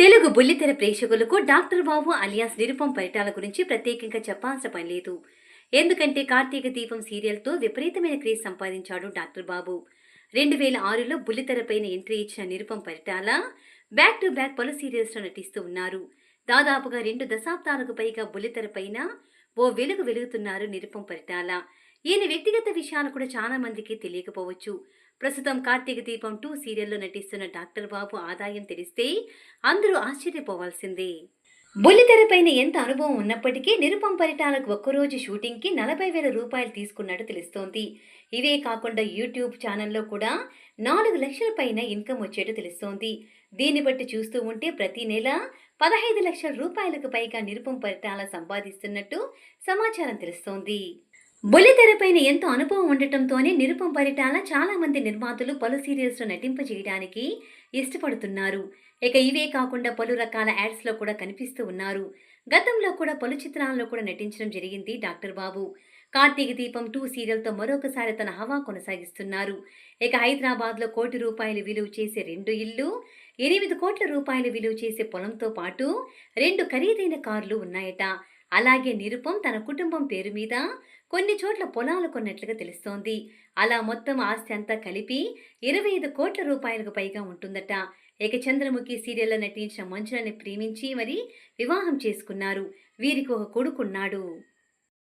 తెలుగు బుల్లితెర ప్రేక్షకులకు doctor Babu alias Nirupam Paritala గురించి ప్రత్యేకంగా చెప్పాల్సిన పని లేదు. ఎందుకంటే కార్తీక దీపం సీరియల్తో విపరీతమైన క్రేజ్ సంపాదించాడు డాక్టర్ బాబు. రెండు వేల ఆరులో బుల్లితెరపైన ఎంట్రీ ఇచ్చిన Nirupam Paritala back to back పలు సీరియల్స్లో నటిస్తూ ఉన్నారు. దాదాపుగా రెండు దశాబ్దాలకు పైగా బుల్లితెరపైన ఓ వెలుగు వెలుగుతున్నారు నిరుపం పరిటాల. ఈయన వ్యక్తిగత విషయాలు కూడా చాలా మందికి తెలియకపోవచ్చు. ప్రస్తుతం కార్తీక దీపం టూ సీరియల్లో నటిస్తున్న డాక్టర్ బాబు ఆదాయం తెలిస్తే అందరూ ఆశ్చర్యపోవాల్సిందే. బుల్లితెరపైన ఎంత అనుభవం ఉన్నప్పటికీ నిరుపం పరిటాలకు ఒక్కరోజు షూటింగ్కి నలభై వేల రూపాయలు తీసుకున్నట్టు తెలుస్తోంది. ఇవే కాకుండా యూట్యూబ్ ఛానల్లో కూడా నాలుగు లక్షల పైన ఇన్కమ్ వచ్చేట్టు తెలుస్తోంది. దీన్ని బట్టి చూస్తూ ఉంటే ప్రతి నెల పదహైదు లక్షల రూపాయలకు పైగా నిరుపం పరిటాల సంపాదిస్తున్నట్టు సమాచారం తెలుస్తోంది. బుల్లితెరపైన ఎంతో అనుభవం ఉండటంతోనే నిరుపం పరిటాల చాలామంది నిర్మాతలు పలు సీరియల్స్లో నటింపజేయడానికి ఇష్టపడుతున్నారు. ఇక ఇవే కాకుండా పలు రకాల యాడ్స్లో కూడా కనిపిస్తూ ఉన్నారు. గతంలో కూడా పలు చిత్రాల్లో కూడా నటించడం జరిగింది డాక్టర్ బాబు. కార్తీక దీపం టూ సీరియల్తో మరొకసారి తన హవా కొనసాగిస్తున్నారు. ఇక హైదరాబాద్లో కోటి రూపాయలు విలువ చేసే రెండు ఇల్లు ఎనిమిది కోట్ల రూపాయలు విలువ చేసే పొలంతో పాటు రెండు ఖరీదైన కార్లు ఉన్నాయట. అలాగే నిరుపం తన కుటుంబం పేరు మీద కొన్ని చోట్ల పొలాలు కొన్నట్లుగా తెలుస్తోంది. అలా మొత్తం ఆస్తి అంతా కలిపి ఇరవై ఐదు కోట్ల రూపాయలకు పైగా ఉంటుందట. ఇక చంద్రముఖి సీరియల్లో నటించిన మంజులని ప్రేమించి మరి వివాహం చేసుకున్నారు. వీరికి ఒక కొడుకున్నాడు.